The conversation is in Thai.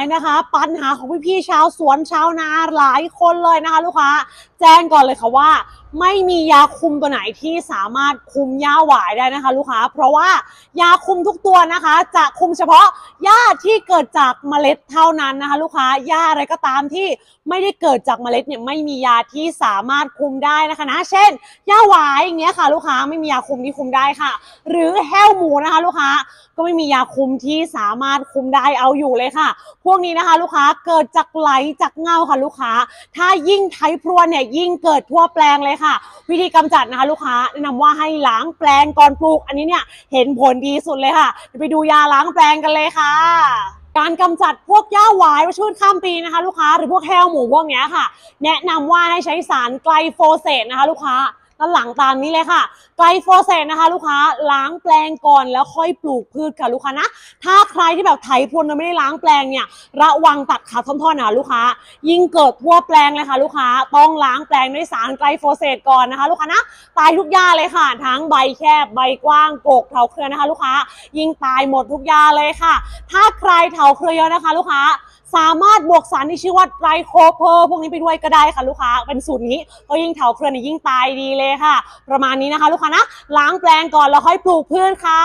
ายนะคะ ปัญหาของพี่ๆชาวสวนชาวนาหลายคนเลยนะคะ ลูกค้า แจ้งก่อนเลยค่ะว่า ไม่มียาคุมตัวไหนที่สามารถคุมหญ้าหวายได้นะคะ ลูกค้า เพราะว่ายาคุมทุกตัวนะคะ จะคุมเฉพาะหญ้าที่เกิดจากเมล็ดเท่านั้นนะคะ ลูกค้าหญ้าอะไรก็ตามที่ไม่ได้เกิดจากเมล็ดเนี่ยไม่มียาที่สามารถคุมได้นะคะนะเช่นหญ้าหวายอย่างเงี้ยค่ะ ลูกค้าไม่มียาคุมที่คุมได้ค่ะ หรือแห้วหมูนะคะ ลูกค้าก็ไม่มียาคุมที่สามารถคุมได้เอาอยู่เลยค่ะ พวกนี้นะคะ ลูกค้าเกิดจากไหลจากเงาค่ะลูกค้า ถ้ายิ่งไถพรวนเนี่ยยิ่งเกิดทั่วแปลงเลยค่ะ วิธีกำจัดนะคะ ลูกค้าแนะนำว่าให้ล้างแปลงก่อนปลูก อันนี้เนี่ยเห็นผลดีสุดเลยค่ะไปดูยาล้างแปลงกันเลยค่ะการกำจัดพวกหญ้าหวายวัชพืชข้ามปีนะคะ ลูกค้าหรือพวกแห้วหมูพวกเนี้ยค่ะ แนะนำว่าให้ใช้สารไกลโฟเซตนะคะ ลูกค้า ด้านหลังตามนี้เลยค่ะ ไกลโฟเสตนะคะ ลูกค้าล้างแปลงก่อนแล้วค่อยปลูกพืชค่ะลูกค้านะ ถ้าใครที่แบบไถพรวนโดยไม่ได้ล้างแปลงเนี่ย ระวังตัดขาดท่อนๆนะลูกค้า ยิ่งเกิดทั่วแปลงเลยค่ะ ลูกค้าต้องล้างแปลงด้วยสารไกลโฟเสตก่อนนะคะ ลูกค้านะตายทุกหญ้าเลยค่ะ ทั้งใบแคบใบกว้างกกเถาเครือนะคะ ลูกค้า ยิ่งตายหมดทุกหญ้าเลยค่ะ ถ้าใครเถาเครือเยอะนะคะ ลูกค้า สามารถบวกสารที่ชื่อว่าไตรโคเพอร์พวกนี้ไปด้วยก็ได้ค่ะลูกค้า เป็นสูตรนี้ก็ยิ่งเถาเครือนี่ยิ่งตายดีเลยค่ะ ประมาณนี้นะคะ ลูกค้านะล้างแปลงก่อนแล้วค่อยปลูกพืชค่ะ